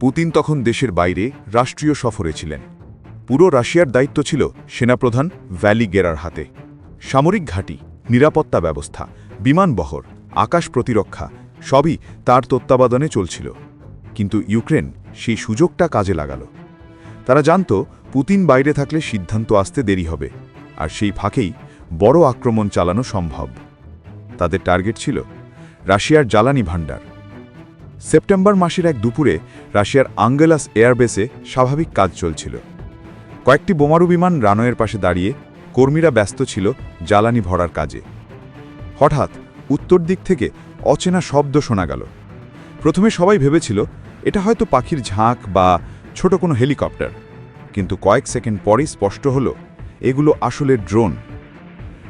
Putin তখন দেশের বাইরে রাষ্ট্রীয় সফরে ছিলেন। পুরো রাশিয়ার দায়িত্ব ছিল সেনাপ্রধান ভ্যালি গেরার হাতে। সামরিক ঘাঁটি, নিরাপত্তা ব্যবস্থা বিমানবহর আকাশ প্রতিরক্ষা, সবই তার তত্ত্বাবধানে চলছিল। কিন্তু ইউক্রেন সেই সুযোগটা কাজে লাগাল। তারা জানত, পুতিন বাইরে থাকলে সিদ্ধান্ত আসতে দেরি হবে, আর সেই ফাঁকেই বড় আক্রমণ চালানো সম্ভব। তাদের টার্গেট ছিল রাশিয়ার জ্বালানি ভাণ্ডার। সেপ্টেম্বর মাসের এক দুপুরে রাশিয়ার আঙ্গেলাস এয়ারবেসে স্বাভাবিক কাজ চলছিল। কয়েকটি বোমারু বিমান রানওয়ের পাশে দাঁড়িয়ে কর্মীরা ব্যস্ত ছিল জ্বালানি ভরার কাজে। হঠাৎ উত্তর দিক থেকে অচেনা শব্দ শোনা গেল। প্রথমে সবাই ভেবেছিল, এটা হয়তো পাখির ঝাঁক বা ছোট কোনো হেলিকপ্টার। কিন্তু কয়েক সেকেন্ড পরেই স্পষ্ট হল, এগুলো আসলে ড্রোন।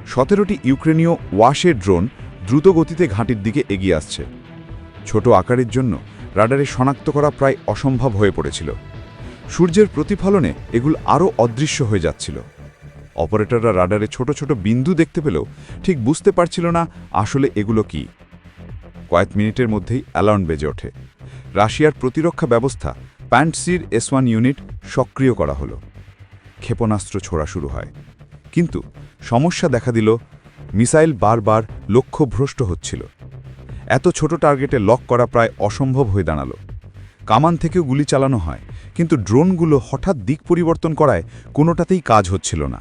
সতেরোটি ইউক্রেনীয় ওয়াশের ড্রোন দ্রুত গতিতে ঘাঁটির দিকে এগিয়ে আসছে। ছোট আকারের জন্য রাডারে শনাক্ত করা প্রায় অসম্ভব হয়ে পড়েছিল। সূর্যের প্রতিফলনে এগুলো আরও অদৃশ্য হয়ে যাচ্ছিল। অপারেটররা রাডারে ছোট ছোট বিন্দু দেখতে পেলেও ঠিক বুঝতে পারছিল না আসলে এগুলো কি। কয়েক মিনিটের মধ্যেই অ্যালার্ম বেজে ওঠে। রাশিয়ার প্রতিরক্ষা ব্যবস্থা প্যান্টসির এস ওয়ান ইউনিট সক্রিয় করা হলো। ক্ষেপণাস্ত্র ছোড়া শুরু হয়। কিন্তু সমস্যা দেখা দিল, মিসাইল বারবার লক্ষ্যভ্রষ্ট হচ্ছিল। এত ছোট টার্গেটে লক করা প্রায় অসম্ভব হয়ে দাঁড়াল। কামান থেকেও গুলি চালানো হয়, কিন্তু ড্রোনগুলো হঠাৎ দিক পরিবর্তন করায় কোনোটাতেই কাজ হচ্ছিল না।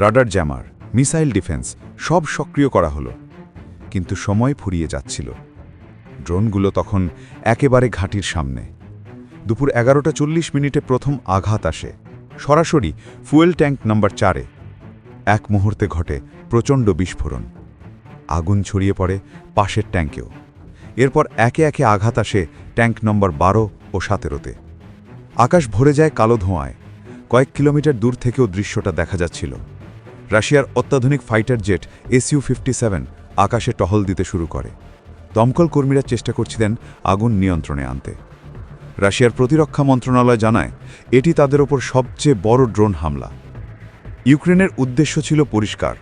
রাডার জ্যামার, মিসাইল ডিফেন্স সব সক্রিয় করা হলো, কিন্তু সময় ফুরিয়ে যাচ্ছিল। ড্রোনগুলো তখন একেবারে ঘাঁটির সামনে। দুপুর এগারোটা চল্লিশ মিনিটে প্রথম আঘাত আসে। সরাসরি ফুয়েল ট্যাঙ্ক নাম্বার চারে। এক মুহূর্তে ঘটে প্রচণ্ড বিস্ফোরণ। আগুন ছড়িয়ে পড়ে পাশের ট্যাঙ্কেও। এরপর একে একে আঘাত আসে ট্যাঙ্ক নম্বর বারো ও সতেরোতে। আকাশ ভরে যায় কালো ধোঁয়ায়। কয়েক কিলোমিটার দূর থেকেও দৃশ্যটা দেখা যাচ্ছিল। রাশিয়ার অত্যাধুনিক ফাইটার জেট এসইউ ফিফটি আকাশে টহল দিতে শুরু করে। দমকল কর্মীরা চেষ্টা করছিলেন আগুন নিয়ন্ত্রণে আনতে। রাশিয়ার প্রতিরক্ষা মন্ত্রণালয় জানায়, এটি তাদের ওপর সবচেয়ে বড় ড্রোন হামলা। ইউক্রেনের উদ্দেশ্য ছিল পরিষ্কার।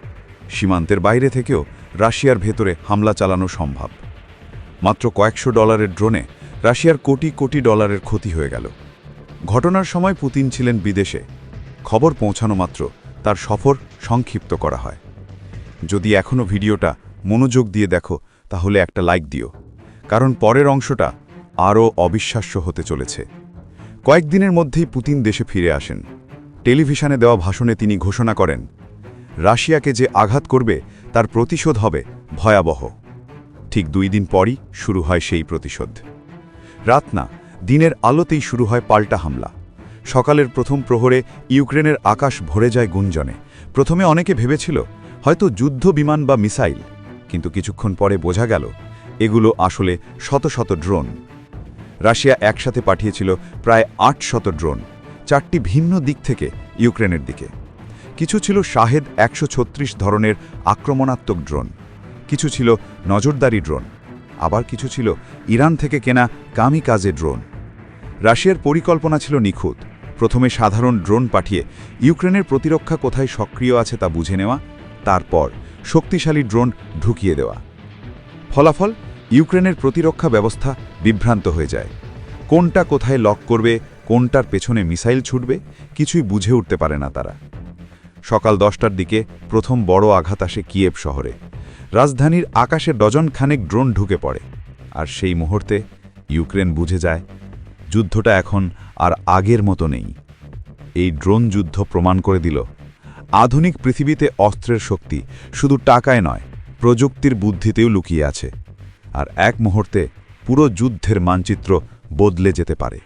সীমান্তের বাইরে থেকেও রাশিয়ার ভেতরে হামলা চালানো সম্ভব। মাত্র কয়েকশো ডলারের ড্রোনে রাশিয়ার কোটি কোটি ডলারের ক্ষতি হয়ে গেল। ঘটনার সময় পুতিন ছিলেন বিদেশে। খবর পৌঁছানো মাত্র তার সফর সংক্ষিপ্ত করা হয়। যদি এখনও ভিডিওটা মনোযোগ দিয়ে দেখো, তাহলে একটা লাইক দিও। কারণ পরের অংশটা আরও অবিশ্বাস্য হতে চলেছে। কয়েকদিনের মধ্যেই পুতিন দেশে ফিরে আসেন। টেলিভিশনে দেওয়া ভাষণে তিনি ঘোষণা করেন রাশিয়াকে যে আঘাত করবে, তার প্রতিশোধ হবে ভয়াবহ। ঠিক দুই দিন পরই শুরু হয় সেই প্রতিশোধ। রাত না, দিনের আলোতেই শুরু হয় পাল্টা হামলা। সকালের প্রথম প্রহরে ইউক্রেনের আকাশ ভরে যায় গুঞ্জনে। প্রথমে অনেকে ভেবেছিল, হয়তো যুদ্ধ বিমান বা মিসাইল। কিন্তু কিছুক্ষণ পরে বোঝা গেল, এগুলো আসলে শত শত ড্রোন। রাশিয়া একসাথে পাঠিয়েছিল প্রায় আট শত ড্রোন, চারটি ভিন্ন দিক থেকে ইউক্রেনের দিকে। কিছু ছিল শাহেদ একশো ছত্রিশ ধরনের আক্রমণাত্মক ড্রোন, কিছু ছিল নজরদারি ড্রোন, আবার কিছু ছিল ইরান থেকে কেনা কামি কাজে ড্রোন। রাশিয়ার পরিকল্পনা ছিল নিখুঁত। প্রথমে সাধারণ ড্রোন পাঠিয়ে ইউক্রেনের প্রতিরক্ষা কোথায় সক্রিয় আছে তা বুঝে নেওয়া, তারপর শক্তিশালী ড্রোন ঢুকিয়ে দেওয়া। ফলাফল, ইউক্রেনের প্রতিরক্ষা ব্যবস্থা বিভ্রান্ত হয়ে যায়। কোনটা কোথায় লক করবে, কোনটার পেছনে মিসাইল ছুটবে, কিছুই বুঝে উঠতে পারে না তারা। সকাল দশটার দিকে প্রথম বড় আঘাত আসে কিয়েভ শহরে। রাজধানীর আকাশে ডজন খানেক ড্রোন ঢুকে পড়ে। আর সেই মুহূর্তে ইউক্রেন বুঝে যায়, যুদ্ধটা এখন আর আগের মতো নেই। এই ড্রোন যুদ্ধ প্রমাণ করে দিল, আধুনিক পৃথিবীতে অস্ত্রের শক্তি শুধু টাকায় নয়, প্রযুক্তির বুদ্ধিতেও লুকিয়ে আছে। আর এক মুহূর্তে পুরো যুদ্ধের মানচিত্র বদলে যেতে পারে।